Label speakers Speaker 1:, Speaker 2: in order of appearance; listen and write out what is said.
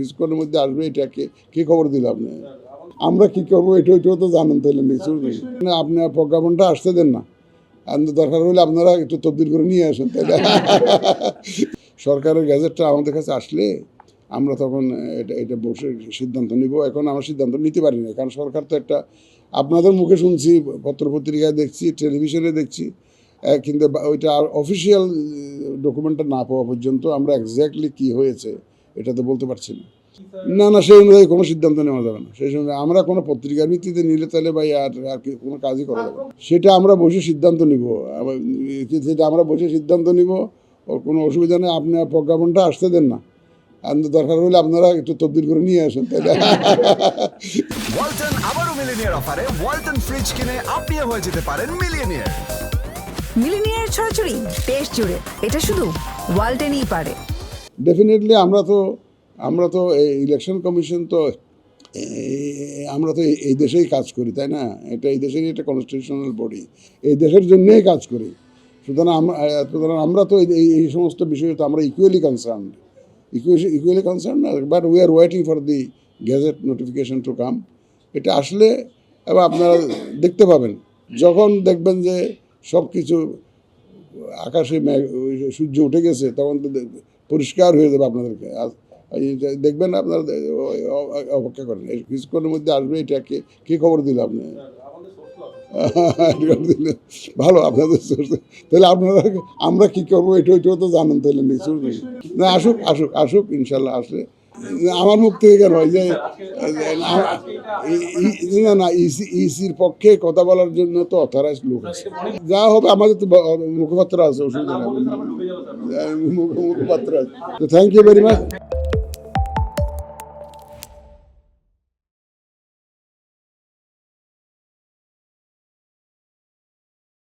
Speaker 1: কিছুক্ষণের মধ্যে আসবে এটাকে কে খবর দিল আপনি আমরা কি করব? এটা ওইটাও তো জানেন তাহলে কিছু নেই না, আপনি প্রজ্ঞাপনটা আসতে দেন না। দরকার হলে আপনারা একটু তবদিল করে নিয়ে আসেন তাহলে। সরকারের গ্যাজেটটা আমাদের কাছে আসলে আমরা তখন এটা এটা বসে সিদ্ধান্ত নিব। এখন আমরা সিদ্ধান্ত নিতে পারি না কারণ সরকার তো একটা আপনাদের মুখে শুনছি পত্রপত্রিকায় দেখছি টেলিভিশনে দেখছি কিন্তু ওইটা অফিসিয়াল ডকুমেন্টটা না পাওয়া পর্যন্ত আমরা এক্স্যাক্টলি কি হয়েছে এটা তো বলতে পারছি না। না না সেই অনুযায়ী কোনো সিদ্ধান্ত নেওয়া যাবে না। সেই সঙ্গে আমরা কোনো পত্রিকার ভিত্তিতে নিলে তাহলে ভাই আর আর কি কোনো কাজই করা যাবে সেটা আমরা বসে সিদ্ধান্ত নিব। আবার সেটা আমরা বসে সিদ্ধান্ত নিব ওর কোনো অসুবিধা নেই। আপনি প্রজ্ঞাপনটা আসতে দেন না। আর দরকার হলে আপনারা একটু তবদিল করে নিয়ে আসেন তাহলে।
Speaker 2: ওয়ালটন আবারও মিলিনিয়ার অফারে ওয়ালটন ফ্রিজ কিনে আপনিও হয়ে যেতে পারেন মিলিয়নিয়ার
Speaker 3: মিলিনিয়ার ছড়াছড়ি দেশ জুড়ে। এটা শুধু ওয়ালটেনই পারে।
Speaker 1: ডেফিনেটলি আমরা তো আমরা তো এই ইলেকশন কমিশন তো আমরা তো এই- দেশেই কাজ করি, তাই না? এটা এই দেশেরই একটা কনস্টিটিউশনাল বডি এই দেশের জন্যই কাজ করি। সুতরাং আমরা সুতরাং আমরা তো এই- সমস্ত বিষয়ে তো আমরা equally concern equally concern but we are waiting for the gazette notification to come এটা আসলে, এবার আপনারা দেখতে পাবেন। যখন দেখবেন যে সব কিছু আকাশে সূর্য উঠে গেছে, তখন তো পরিষ্কার হয়ে যাবে আপনাদেরকে। দেখবেন আপনার অপেক্ষা করেন। কিছুক্ষণের মধ্যে আসবে এটাকে কে খবর দিল আপনি? ভালো, আপনাদের। তাহলে আপনারা, আমরা কি করব? এটা ওইটাও তো জানেন তাহলে না, আসুক আসুক আসুক, ইনশাল্লাহ আসলে। আমার মুখ থেকে কেন হয় যে না না ইসি ইসির পক্ষে কথা বলার জন্য তো অথরাইজ লোক আছে। যা হবে আমাদের তো মুখপাত্র আছে অসুবিধা নেই। মুখপাত্র আছে। তো থ্যাংক ইউ ভেরি মাচ